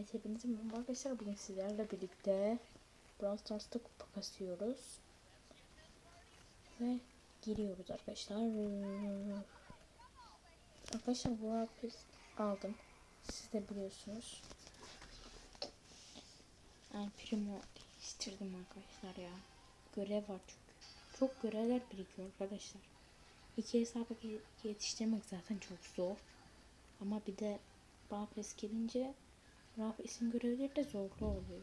Evet hepinize merhaba arkadaşlar bugün sizlerle birlikte Brawl Stars'ta kupa kasıyoruz. Ve giriyoruz arkadaşlar. Arkadaşlar bu hapis aldım. Siz de biliyorsunuz. Yani primo değiştirdim arkadaşlar ya. Görev var çünkü. Çok görevler birikiyor arkadaşlar. İki hesabı yetiştirmek zaten çok zor. Ama bir de Bahpes gelince Raf isim görevleri de zorlu oluyor.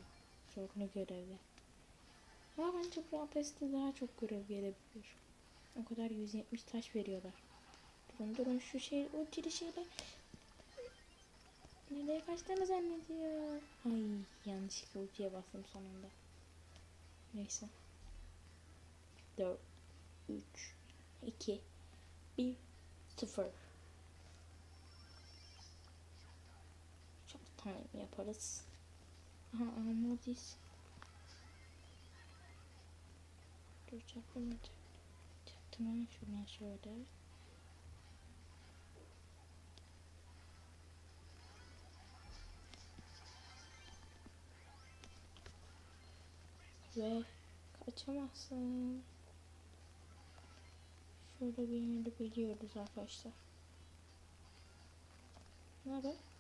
Zorlu görevler. Ama bence Bahpes'te daha çok görev gelebilir. O kadar 170 taş veriyorlar. Durun durun şu şey ultili şeyler. Nereye kaçtığını zannediyor. Ay yanlışlıkla ultiye bastım sonunda. Neyse. 4 3 2 1 0 Time yaparız. Aha Amodis. Dur çaktım Çaktım ama şuradan şöyle. Ve kaçamazsın. Şöyle bir yeri biliyoruz arkadaşlar. Ne haber?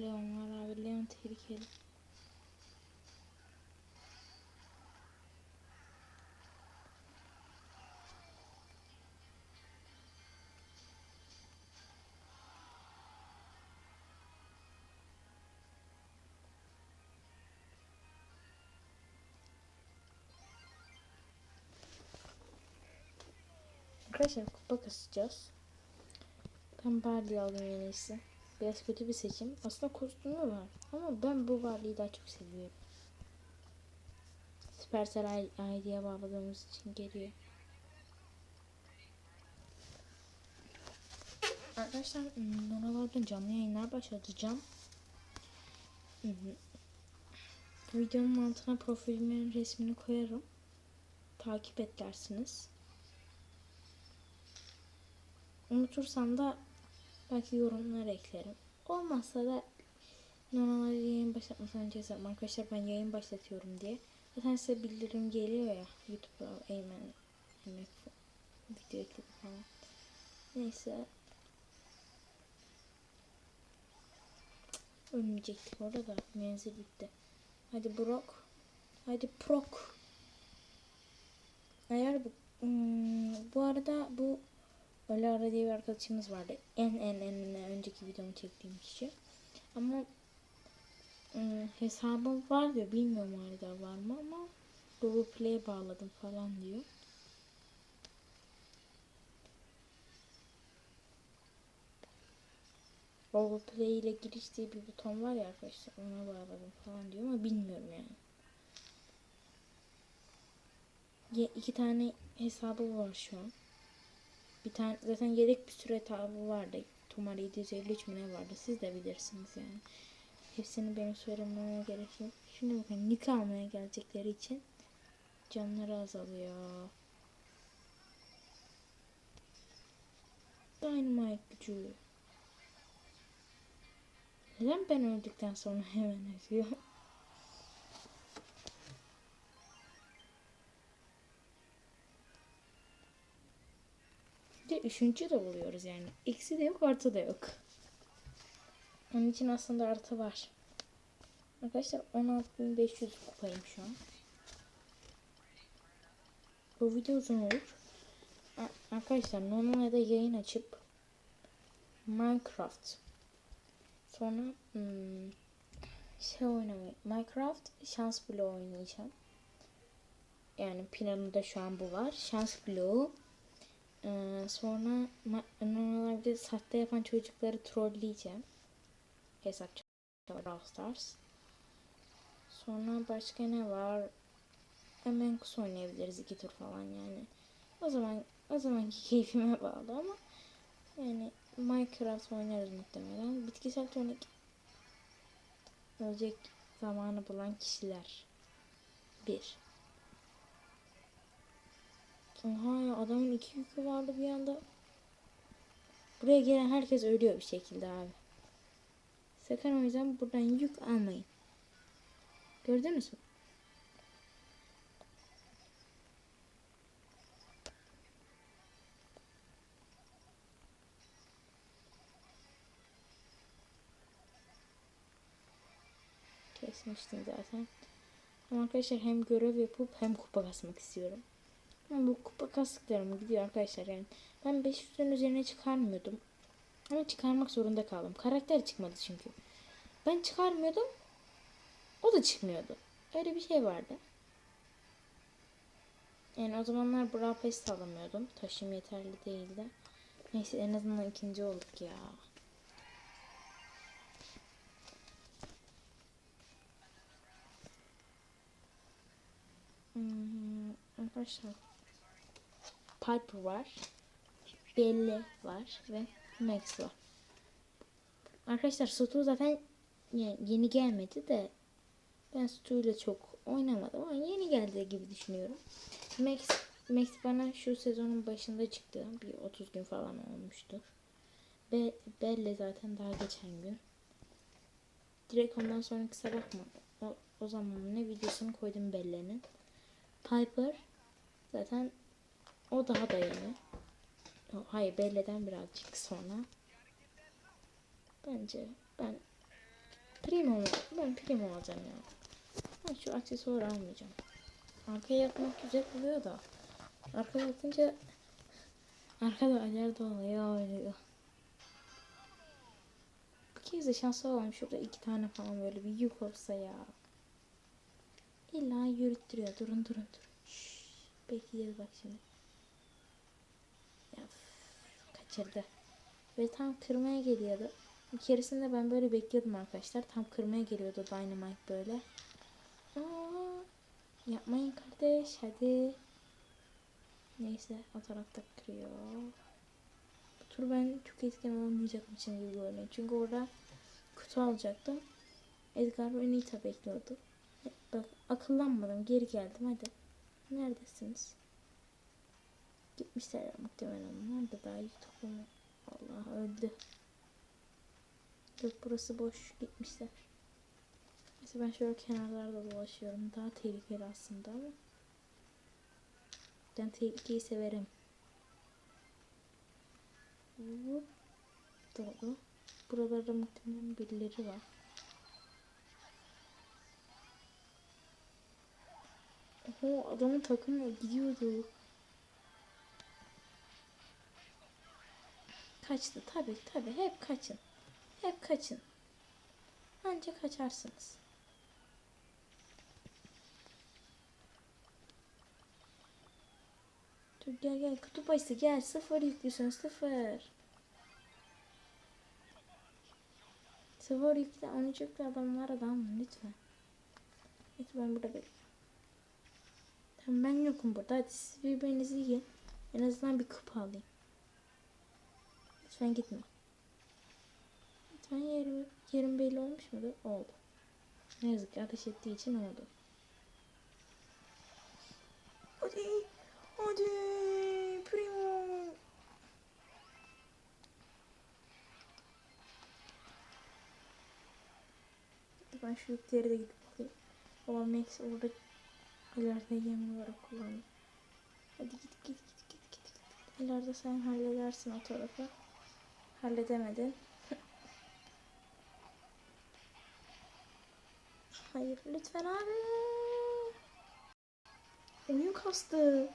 Leon var abi. Leon tehlikeli. Arkadaşlar kupa kasacağız. Ben Barley aldım en iyisi. Biraz kötü bir seçim. Aslında kostümü var. Ama ben bu Barley'i daha çok seviyorum. Supercell ID'ye bağladığımız için geliyor. Arkadaşlar Noralardan canlı yayınlar başlatacağım. Bu videonun altına profilimin resmini koyarım. Takip et dersiniz. Unutursam da belki yorumlar eklerim. Olmazsa da normalde yayın başlatmadan önce yazarım. Arkadaşlar ben yayın başlatıyorum diye. Zaten size bildirim geliyor ya. YouTube'a Eymen emek video ekledi falan. Neyse. Ölmeyecektik orada da menzil bitti. Hadi Brock. Hadi Prok. Eğer bu hmm, bu arada bu Öyle diye bir arkadaşımız vardı. En en en en önceki videomu çektiğim kişi. Ama ıı, hesabım var diyor. Bilmiyorum hala var mı ama Google Play'e bağladım falan diyor. Google Play ile giriş diye bir buton var ya arkadaşlar ona bağladım falan diyor ama bilmiyorum yani. Ya, iki tane hesabı var şu an. Bir tane zaten yedek bir süre tabi vardı. Tomar 753 mi ne vardı? Siz de bilirsiniz yani. Hepsini benim söylememe gerek yok. Şimdi bakın nick almaya gelecekleri için canları azalıyor. Dynamite gücü. Neden ben öldükten sonra hemen ölüyor? De üçüncü de oluyoruz yani. Eksi de yok artı da yok. Onun için aslında artı var. Arkadaşlar 16.500 kupayım şu an. Bu video uzun olur. Arkadaşlar normalde yayın açıp Minecraft sonra hmm, şey oynamayı Minecraft şans bloğu oynayacağım. Yani planımda şu an bu var. Şans bloğu ee, sonra normalde bir sahte yapan çocukları trolleyeceğim. Hesap Brawl Stars. Sonra başka ne var? Hemen kısa oynayabiliriz iki tur falan yani. O zaman o zamanki keyfime bağlı ama yani Minecraft oynarız muhtemelen. Bitkisel tonik ölecek zamanı bulan kişiler. Bir. Oha ya adamın iki yükü vardı bir anda. Buraya gelen herkes ölüyor bir şekilde abi. Sakın o yüzden buradan yük almayın. Gördünüz mü? Kesmiştim zaten. Ama arkadaşlar hem görev yapıp hem kupa kasmak istiyorum. Bu kupa kastıklarım gidiyor arkadaşlar yani. Ben 500'ün üzerine çıkarmıyordum. Ama çıkarmak zorunda kaldım. Karakter çıkmadı çünkü. Ben çıkarmıyordum. O da çıkmıyordu. Öyle bir şey vardı. Yani o zamanlar Brawl Pass alamıyordum. Taşım yeterli değildi. Neyse en azından ikinci olduk ya. Hmm, arkadaşlar Piper var. Belli var ve Max var. Arkadaşlar Stu zaten yeni gelmedi de ben Stu ile çok oynamadım ama yeni geldi gibi düşünüyorum. Max, Max bana şu sezonun başında çıktı. Bir 30 gün falan olmuştur. Be, Belle zaten daha geçen gün. Direkt ondan sonraki sabah mı? O, o zaman ne videosunu koydum Belle'nin. Piper zaten o daha da yeni. Hayır Belle'den birazcık sonra. Bence ben Primo ben Primo alacağım ya. Ben şu aksesuarı almayacağım. Arkaya yatmak güzel oluyor da. Arkaya yatınca arkada aler de oluyor oluyor. Bu kez de şanslı olalım. Şurada iki tane falan böyle bir yük olsa ya. İlla yürüttürüyor. Durun durun durun. Şşş. Bekleyeceğiz bak şimdi. Ya, kaçırdı. Ve tam kırmaya geliyordu. Bir keresinde ben böyle bekliyordum arkadaşlar. Tam kırmaya geliyordu Dynamite böyle. Aa, yapmayın kardeş hadi. Neyse o tarafta kırıyor. Bu tur ben çok etken olmayacakmışım gibi görünüyor. Çünkü orada kutu alacaktım. Edgar ve Nita bekliyordu. Bak akıllanmadım geri geldim hadi. Neredesiniz? Gitmişler muhtemelen. Nerede daha iyi toplama? Allah öldü. Yok burası boş gitmişler. Neyse ben şöyle kenarlarda dolaşıyorum. Daha tehlikeli aslında ama. Ben tehlikeyi severim. Hop. Dolu. Buralarda muhtemelen birileri var. Oho adamın takımı gidiyordu. Kaçtı tabi tabi hep kaçın. Hep kaçın. Anca kaçarsınız. Dur gel gel kutup ayısı gel sıfır yüklüsün sıfır. Sıfır yüklü 13 yüklü adam var adam lütfen. Lütfen ben burada bekliyorum. Tamam ben yokum burada hadi siz birbirinizi yiyin. En azından bir kupa alayım. Lütfen gitme. Lütfen yerim, yerim belli olmuş mudur? Oldu. Ne yazık ki ateş ettiği için oldu. Hadi. Hadi. Primo. Ben şu yükleri de gidip bakayım. Ama Max orada ileride yem olarak kullandı. Hadi git git git git git. git. İleride sen halledersin o tarafı. Halledemedin. Hayır lütfen abi. Oyun kastı.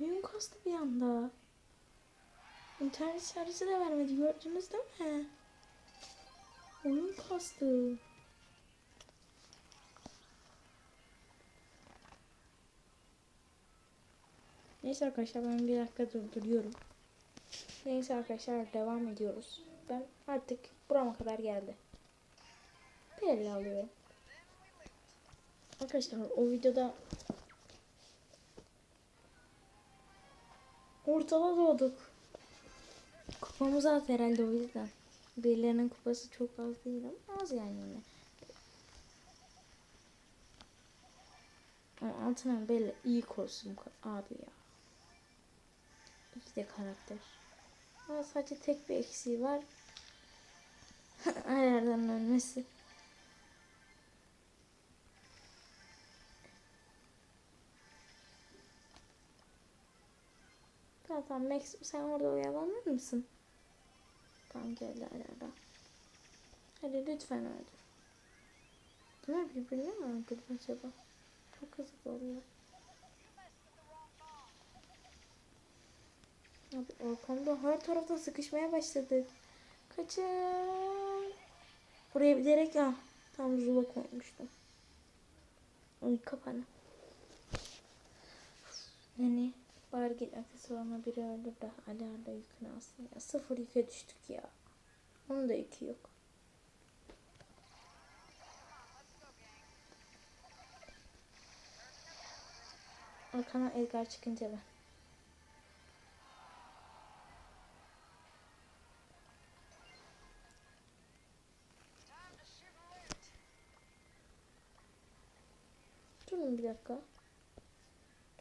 Oyun kastı bir anda. İnternet servisi de vermedi gördünüz değil mi? Oyun kastı. Neyse arkadaşlar ben bir dakika durduruyorum. Neyse arkadaşlar devam ediyoruz. Ben artık burama kadar geldi. Belli alıyorum. Arkadaşlar o videoda ortada doğduk. Kupamız az herhalde o yüzden. Birilerinin kupası çok az değil ama az yani yine. Ama altına belli iyi kostüm abi ya. İyi de karakter. Ama sadece tek bir eksiği var. Ayardan ölmesi. Tamam tamam Max sen orada oyalanır mısın? Tamam geldi ayardan. Hadi lütfen öldür. Bunlar birbirini mi öldürdü acaba? Çok hızlı oldular. Abi ortamda her tarafta sıkışmaya başladık. Kaçın. Buraya bilerek ah tam zula koymuştum. Ay kapanı. Yani bari git aksesuarına biri öldür de Ali Arda yükünü alsın ya. Sıfır yüke düştük ya. Onun da yükü yok. Arkana Edgar çıkınca ben. Durun bir dakika.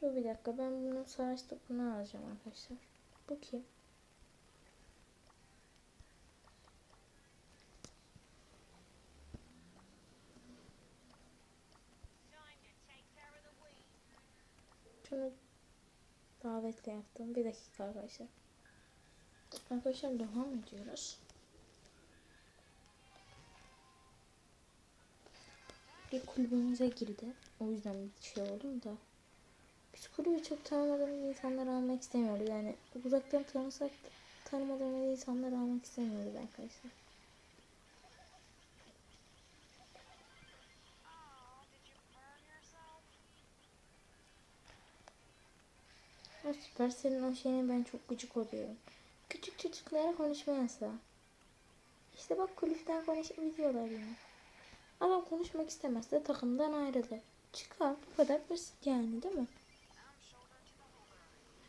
Dur bir dakika ben bunu savaş topunu alacağım arkadaşlar. Bu kim? Şunu davetle yaptım. Bir dakika arkadaşlar. Arkadaşlar devam ediyoruz. Bir kulübümüze girdi. O yüzden bir şey oldu da. Biz kulübü çok tanımadığımız insanları almak istemiyoruz. Yani uzaktan tanısak tanımadığımız insanları almak istemiyoruz arkadaşlar. O süper senin o şeyine ben çok gıcık oluyorum. Küçük çocuklara konuşma yasağı. İşte bak kulüpten konuşabiliyorlar yine. Adam konuşmak istemezse takımdan ayrılır. Çıkar bu kadar basit yani değil mi?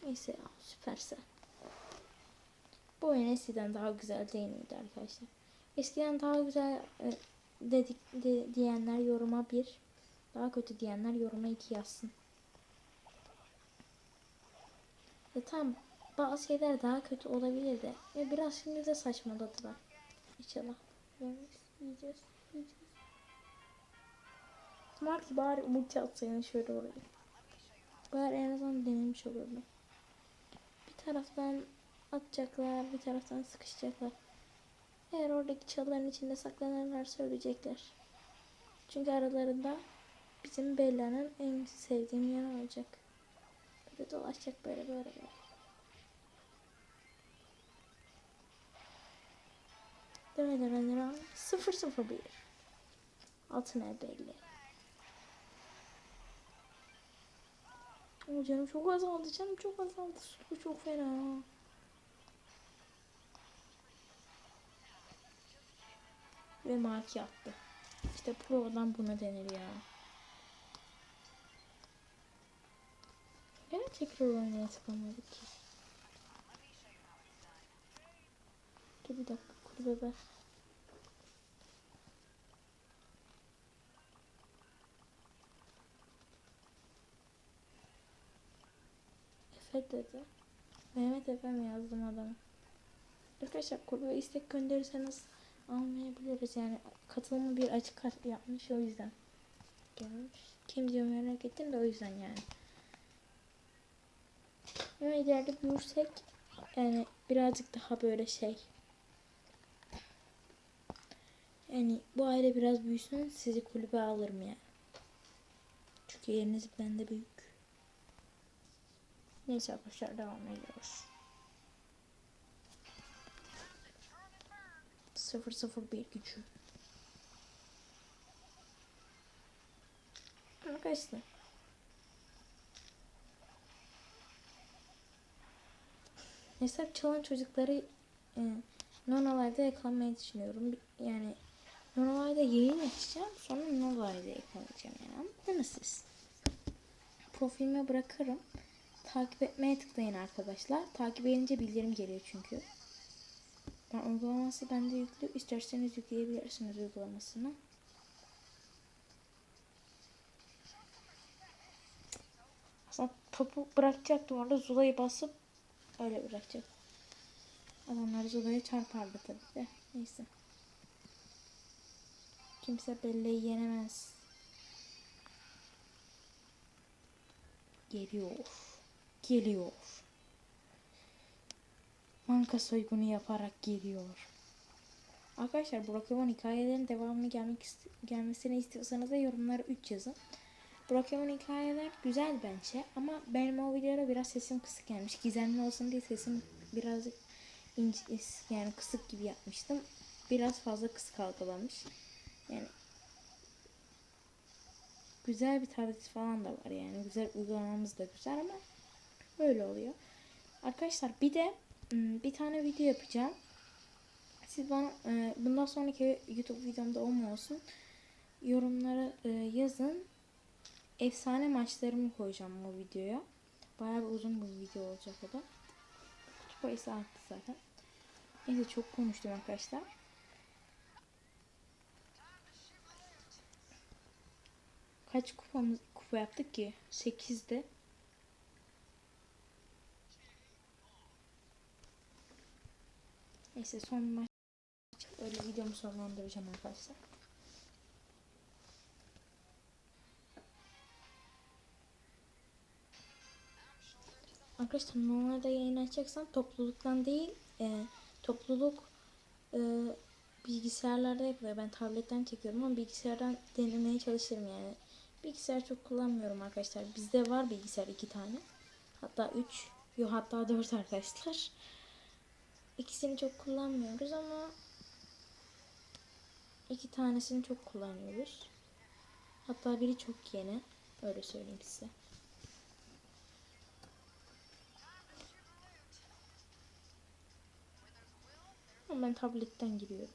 Neyse ya süpersen. Bu oyun eskiden daha güzel değil miydi arkadaşlar? Eskiden daha güzel e, dedik de, diyenler yoruma bir, daha kötü diyenler yoruma iki yazsın. E tamam bazı şeyler daha kötü olabilir de e, biraz şimdi de saçmaladılar. İnşallah. Yiyeceğiz, yiyeceğiz, yiyeceğiz. Var ki bari ulti atsaydın şöyle oraya. Bari en azından denemiş olurdum. Bir taraftan atacaklar, bir taraftan sıkışacaklar. Eğer oradaki çalıların içinde saklanırlarsa ölecekler. Çünkü aralarında bizim Bella'nın en sevdiğim yer olacak. Böyle dolaşacak böyle böyle böyle. Döne döne döne. 001. Altın el belli. Ama canım çok azaldı. Canım çok azaldı. Su çok fena. Ve maki attı. İşte pro'dan buna denir ya. Gene tekrar oynaya tıklamadık ki. Dur bir dakika kulübe ver. Dedi. Mehmet Efe mi yazdım adamı? Arkadaşlar kulübe istek gönderirseniz almayabiliriz yani katılımı bir açık kart yapmış o yüzden gelmiş. Kim diyor merak ettim de o yüzden yani. Ama ileride büyürsek yani birazcık daha böyle şey yani bu aile biraz büyüsün sizi kulübe alırım yani. Çünkü yeriniz bende büyük. Neyse arkadaşlar devam ediyoruz. 001 gücü. Arkadaşlar. Hesap çalan çocukları e, Nonalay'da yakalamaya düşünüyorum. Yani Nonalay'da yayın açacağım. Sonra Nonalay'da yakalayacağım yani. Anladınız siz. Profilime bırakırım. Takip etmeye tıklayın arkadaşlar. Takip edince bildirim geliyor çünkü. Ben uygulaması bende yüklü. İsterseniz yükleyebilirsiniz uygulamasını. Aslında topu bırakacaktım orada Zula'yı basıp öyle bırakacaktım. Adamlar Zoda'ya çarpardı tabii de. Neyse. Kimse belleği yenemez. Geliyor. Geliyor. Banka soygunu yaparak geliyor. Arkadaşlar Brokeman hikayelerin devamını gelmek ist- gelmesini istiyorsanız da yorumlara 3 yazın. Brokeman hikayeler güzel bence ama benim o videoda biraz sesim kısık gelmiş. Gizemli olsun diye sesim birazcık ince, yani kısık gibi yapmıştım. Biraz fazla kısık algılamış. Yani güzel bir tablet falan da var yani. Güzel uygulamamız da güzel ama böyle oluyor. Arkadaşlar bir de ım, bir tane video yapacağım. Siz bana e, bundan sonraki YouTube videomda o mu olsun? Yorumlara e, yazın. Efsane maçlarımı koyacağım o videoya. Bayağı bir uzun bir video olacak o da. Kutup ayısı arttı zaten. Neyse çok konuştum arkadaşlar. Kaç kupamız kupa yaptık ki? 8'de. Neyse son maç öyle videomu sonlandıracağım arkadaşlar. Arkadaşlar normalde yayın açacaksam topluluktan değil e, topluluk e, bilgisayarlarda yapılıyor. Ben tabletten çekiyorum ama bilgisayardan denemeye çalışırım yani. Bilgisayar çok kullanmıyorum arkadaşlar. Bizde var bilgisayar iki tane. Hatta üç. Yok hatta dört arkadaşlar. İkisini çok kullanmıyoruz ama iki tanesini çok kullanıyoruz. Hatta biri çok yeni. Öyle söyleyeyim size. Ama ben tabletten giriyorum.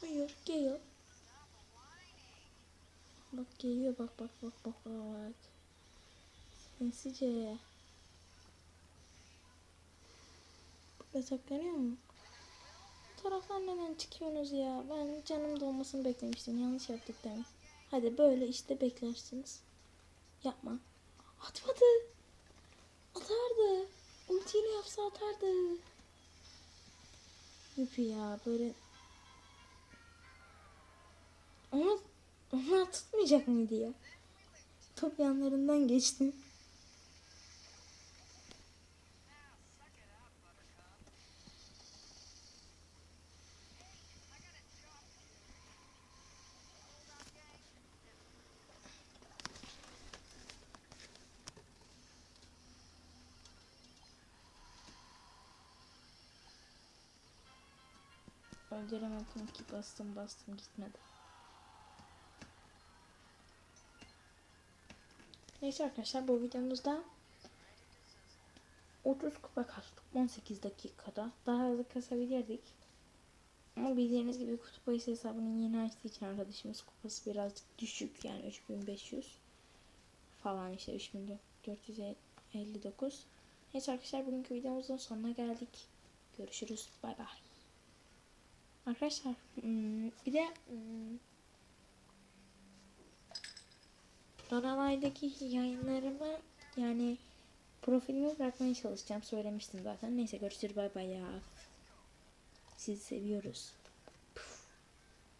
Hayır, geliyor. Bak geliyor, bak bak bak bak bak. Sinsice. Burada saklanıyor mu? Bu taraftan neden çıkıyorsunuz ya? Ben canım dolmasını beklemiştim. Yanlış yaptık demek. Hadi böyle işte beklersiniz. Yapma. Atmadı. Atardı. Ultiyle yapsa atardı. Yupi ya böyle. Onu, onu tutmayacak mıydı ya? Top yanlarından geçti. Öldüremedim ki bastım bastım gitmedi. Neyse arkadaşlar bu videomuzda 30 kupa kastık 18 dakikada. Daha hızlı kasabilirdik. Ama bildiğiniz gibi kutup ayısı hesabını yeni açtığı için arkadaşımız kupası birazcık düşük yani 3500 falan işte 3459. Neyse arkadaşlar bugünkü videomuzun sonuna geldik. Görüşürüz. Bay bay. Arkadaşlar hmm, bir de Donalay'daki yayınlarımı yani profilimi bırakmaya çalışacağım. Söylemiştim zaten. Neyse görüşürüz bay bay ya. Sizi seviyoruz.